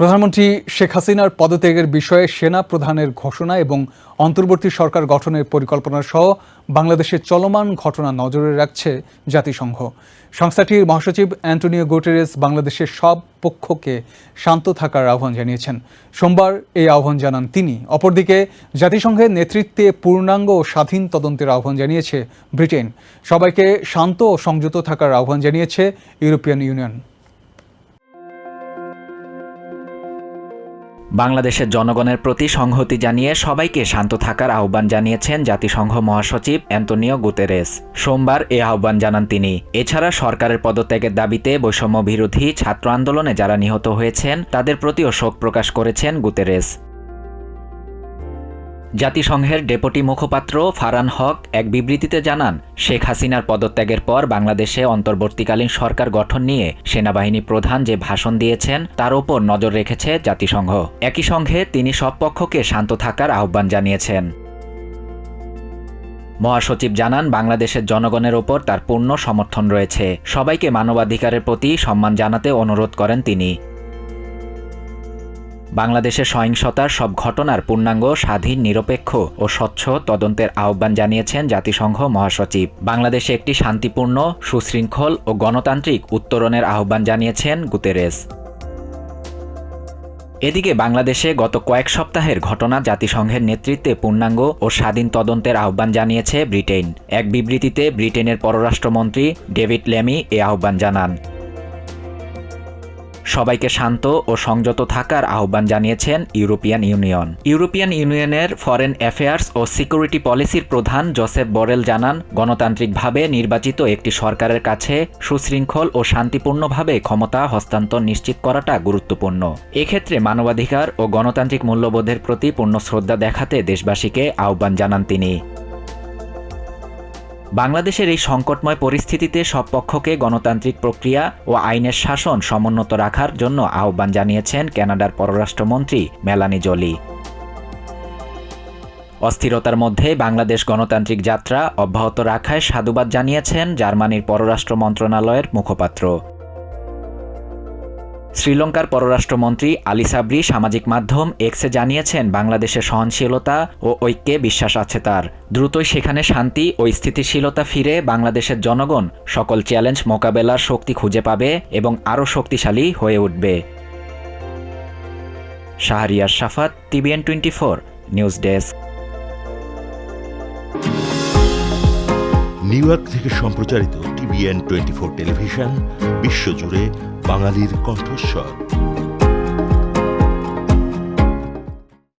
প্রধানমন্ত্রী শেখ হাসিনার পদত্যাগের বিষয়ে সেনা প্রধানের ঘোষণা এবং অন্তর্বর্তী সরকার গঠনের পরিকল্পনা সহ বাংলাদেশের চলমান ঘটনা নজরে রাখছে জাতিসংঘ। সংস্থাটির মহাসচিব অ্যান্টনিও গুটেরেস বাংলাদেশের সব পক্ষকে শান্ত থাকার আহ্বান জানিয়েছেন। সোমবার এই আহ্বান জানান তিনি। অপরদিকে, জাতিসংঘের নেতৃত্বে পূর্ণাঙ্গ ও স্বাধীন তদন্তের আহ্বান জানিয়েছে ব্রিটেন। সবাইকে শান্ত ও সংযত থাকার আহ্বান জানিয়েছে ইউরোপিয়ান ইউনিয়ন। বাংলাদেশের জনগণের প্রতি সংহতি জানিয়ে সবাইকে শান্ত থাকার আহ্বান জানিয়েছেন জাতিসংঘ মহাসচিব অ্যান্তনিও গুতেরেস। সোমবার এ আহ্বান জানান তিনি। এছাড়া সরকারের পদত্যাগের দাবিতে বৈষম্য বিরোধী ছাত্র আন্দোলনে যারা নিহত হয়েছেন, তাদের প্রতিও শোক প্রকাশ করেছেন গুতেরেস। জাতিসংঘের ডেপুটি মুখপাত্র ফারান হক এক বিবৃতিতে জানান, শেখ হাসিনার পদত্যাগের পর বাংলাদেশে অন্তর্বর্তীকালীন সরকার গঠন নিয়ে সেনাবাহিনী প্রধান যে ভাষণ দিয়েছেন, তার ওপর নজর রেখেছে জাতিসংঘ। একই সঙ্গে তিনি সব পক্ষকে শান্ত থাকার আহ্বান জানিয়েছেন। মহাসচিব জানান, বাংলাদেশের জনগণের ওপর তার পূর্ণ সমর্থন রয়েছে। সবাইকে মানবাধিকারের প্রতি সম্মান জানাতে অনুরোধ করেন তিনি। বাংলাদেশের সহিংসতার সব ঘটনার পূর্ণাঙ্গ, স্বাধীন, নিরপেক্ষ ও স্বচ্ছ তদন্তের আহ্বান জানিয়েছেন জাতিসংঘ মহাসচিব। বাংলাদেশে একটি শান্তিপূর্ণ, সুশৃঙ্খল ও গণতান্ত্রিক উত্তরণের আহ্বান জানিয়েছেন গুতেরেস। এদিকে বাংলাদেশে গত কয়েক সপ্তাহের ঘটনা জাতিসংঘের নেতৃত্বে পূর্ণাঙ্গ ও স্বাধীন তদন্তের আহ্বান জানিয়েছে ব্রিটেন। এক বিবৃতিতে ব্রিটেনের পররাষ্ট্রমন্ত্রী ডেভিড লেমি এ আহ্বান জানান। সবাইকে শান্ত ও সংযত থাকার আহ্বান জানিয়েছেন ইউরোপিয়ান ইউনিয়ন। ইউরোপিয়ান ইউনিয়নের ফরেন অ্যাফেয়ার্স ও সিকিউরিটি পলিসির প্রধান জোসেফ বরেল জানান, গণতান্ত্রিকভাবে নির্বাচিত একটি সরকারের কাছে সুশৃঙ্খল ও শান্তিপূর্ণভাবে ক্ষমতা হস্তান্তর নিশ্চিত করাটা গুরুত্বপূর্ণ। এক্ষেত্রে মানবাধিকার ও গণতান্ত্রিক মূল্যবোধের প্রতি পূর্ণ শ্রদ্ধা দেখাতে দেশবাসীকে আহ্বান জানান তিনি। বাংলাদেশের এই সংকটময় পরিস্থিতিতে সব পক্ষকে গণতান্ত্রিক প্রক্রিয়া ও আইনের শাসন সমুন্নত রাখার জন্য আহ্বান জানিয়েছেন ক্যানাডার পররাষ্ট্রমন্ত্রী মেলানি জলি। অস্থিরতার মধ্যে বাংলাদেশ গণতান্ত্রিক যাত্রা অব্যাহত রাখায় সাধুবাদ জানিয়েছেন জার্মানির পররাষ্ট্র মন্ত্রণালয়ের মুখপাত্র। শ্রীলঙ্কার পররাষ্ট্রমন্ত্রী আলী সাবরি সামাজিক মাধ্যম এক্সে জানিয়েছেন, বাংলাদেশের সহনশীলতা ও ঐক্যে বিশ্বাস আছে তার। দ্রুতই সেখানে শান্তি ও স্থিতিশীলতা ফিরে বাংলাদেশের জনগণ সকল চ্যালেঞ্জ মোকাবেলার শক্তি খুঁজে পাবে এবং আরও শক্তিশালী হয়ে উঠবে। Shahriar Safat TVN twenty four, news desk. New York থেকে সম্প্রচারিত টিভিএন টোয়েন্টি ফোর টেলিভিশন বিশ্বজুড়ে বাঙালির কণ্ঠস্বর।